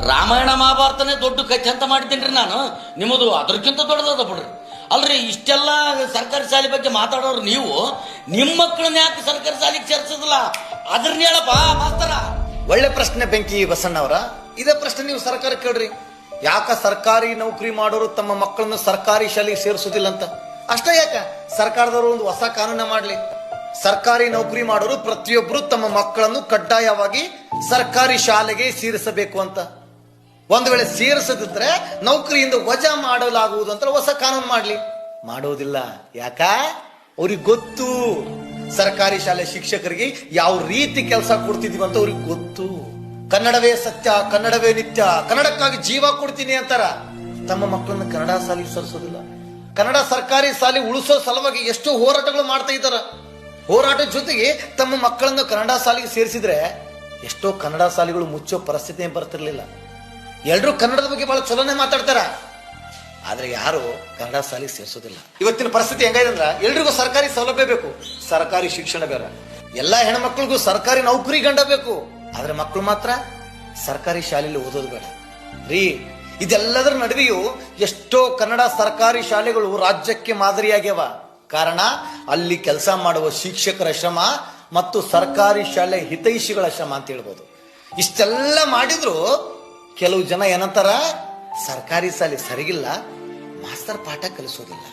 ರಾಮಾಯಣ ಮಹಾಭಾರತನೇ ದೊಡ್ಡ ಕಥೆ ಅಂತ ರೀ ನಾನು. ನಿಮ್ಮದು ಅದಕ್ಕಿಂತ ದೊಡ್ಡದದ ಬಿಡ್ರಿ. ಅಲ್ರಿ, ಇಷ್ಟೆಲ್ಲ ಸರ್ಕಾರಿ ಶಾಲೆ ಬಗ್ಗೆ ಮಾತಾಡೋರು ನೀವು, ನಿಮ್ಮ ಮಕ್ಕಳನ್ನ ಯಾಕೆ ಸರ್ಕಾರಿ ಶಾಲೆಗೆ ಸೇರ್ಸೋದಿಲ್ಲ? ಅದ್ರನ್ನ ಹೇಳಪ್ಪ, ಮಾಸ್ತರ. ಒಳ್ಳೆ ಪ್ರಶ್ನೆ ಬೆಂಕಿ ಬಸಣ್ಣವರ ಇದೇ ಪ್ರಶ್ನೆ ನೀವು ಸರ್ಕಾರ ಕೇಳ್ರಿ. ಯಾಕ ಸರ್ಕಾರಿ ನೌಕರಿ ಮಾಡೋರು ತಮ್ಮ ಮಕ್ಕಳನ್ನು ಸರ್ಕಾರಿ ಶಾಲೆಗೆ ಸೇರಿಸೋದಿಲ್ಲ ಅಂತ? ಅಷ್ಟೇ ಯಾಕೆ? ಸರ್ಕಾರದವರು ಒಂದು ಹೊಸ ಕಾನೂನ ಮಾಡ್ಲಿ. ಸರ್ಕಾರಿ ನೌಕರಿ ಮಾಡೋರು ಪ್ರತಿಯೊಬ್ಬರು ತಮ್ಮ ಮಕ್ಕಳನ್ನು ಕಡ್ಡಾಯವಾಗಿ ಸರ್ಕಾರಿ ಶಾಲೆಗೆ ಸೇರಿಸಬೇಕು ಅಂತ. ಒಂದು ವೇಳೆ ಸೇರಿಸದಿದ್ರೆ ನೌಕರಿಯಿಂದ ವಜಾ ಮಾಡಲಾಗುವುದು ಅಂತ ಹೊಸ ಕಾನೂನು ಮಾಡ್ಲಿ. ಮಾಡೋದಿಲ್ಲ. ಯಾಕ? ಅವ್ರಿಗೆ ಗೊತ್ತು. ಸರ್ಕಾರಿ ಶಾಲೆ ಶಿಕ್ಷಕರಿಗೆ ಯಾವ ರೀತಿ ಕೆಲಸ ಕೊಡ್ತಿದೀವಿ ಅಂತ ಅವ್ರಿಗೆ ಗೊತ್ತು. ಕನ್ನಡವೇ ಸತ್ಯ, ಕನ್ನಡವೇ ನಿತ್ಯ, ಕನ್ನಡಕ್ಕಾಗಿ ಜೀವ ಕೊಡ್ತೀನಿ ಅಂತಾರ. ತಮ್ಮ ಮಕ್ಕಳನ್ನ ಕನ್ನಡ ಶಾಲೆಗೆ ಸರಿಸೋದಿಲ್ಲ. ಕನ್ನಡ ಸರ್ಕಾರಿ ಶಾಲೆ ಉಳಿಸೋ ಸಲುವಾಗಿ ಎಷ್ಟೋ ಹೋರಾಟಗಳು ಮಾಡ್ತಾ ಇದ್ದಾರ. ಹೋರಾಟದ ಜೊತೆಗೆ ತಮ್ಮ ಮಕ್ಕಳನ್ನು ಕನ್ನಡ ಶಾಲೆಗೆ ಸೇರಿಸಿದ್ರೆ ಎಷ್ಟೋ ಕನ್ನಡ ಶಾಲೆಗಳು ಮುಚ್ಚೋ ಪರಿಸ್ಥಿತಿ ಬರ್ತಿರ್ಲಿಲ್ಲ. ಎಲ್ರೂ ಕನ್ನಡದ ಬಗ್ಗೆ ಬಹಳ ಚಲೋನೆ ಮಾತಾಡ್ತಾರ. ಆದ್ರೆ ಯಾರು ಕನ್ನಡ ಶಾಲೆಗೆ ಸೇರಿಸೋದಿಲ್ಲ. ಇವತ್ತಿನ ಪರಿಸ್ಥಿತಿ ಹೆಂಗೈತೆ ಅಂದ್ರೆ ಎಲ್ರಿಗೂ ಸರ್ಕಾರಿ ಸೌಲಭ್ಯ ಬೇಕು. ಸರ್ಕಾರಿ ಶಿಕ್ಷಣ ಬೇರೆ ಎಲ್ಲಾ ಹೆಣ್ಮಕ್ಳಿಗೂ ಸರ್ಕಾರಿ ನೌಕರಿ ಗಂಡ ಬೇಕು. ಆದ್ರೆ ಮಕ್ಕಳು ಮಾತ್ರ ಸರ್ಕಾರಿ ಶಾಲೆಯಲ್ಲಿ ಓದೋದು ಬೇಡ. ರೀ, ಇದೆಲ್ಲದರ ನಡುವೆಯೂ ಎಷ್ಟೋ ಕನ್ನಡ ಸರ್ಕಾರಿ ಶಾಲೆಗಳು ರಾಜ್ಯಕ್ಕೆ ಮಾದರಿಯಾಗ್ಯವ. ಕಾರಣ, ಅಲ್ಲಿ ಕೆಲಸ ಮಾಡುವ ಶಿಕ್ಷಕರ ಶ್ರಮ ಮತ್ತು ಸರ್ಕಾರಿ ಶಾಲೆ ಹಿತೈಷಿಗಳ ಶ್ರಮ ಅಂತ ಹೇಳ್ಬೋದು. ಇಷ್ಟೆಲ್ಲ ಮಾಡಿದ್ರು ಕೆಲವು ಜನ ಏನಂತಾರ ಸರ್ಕಾರಿ ಶಾಲೆ ಸರಿಗಿಲ್ಲ ಮಾಸ್ತರ್ ಪಾಠ ಕಲಿಸೋದಿಲ್ಲ.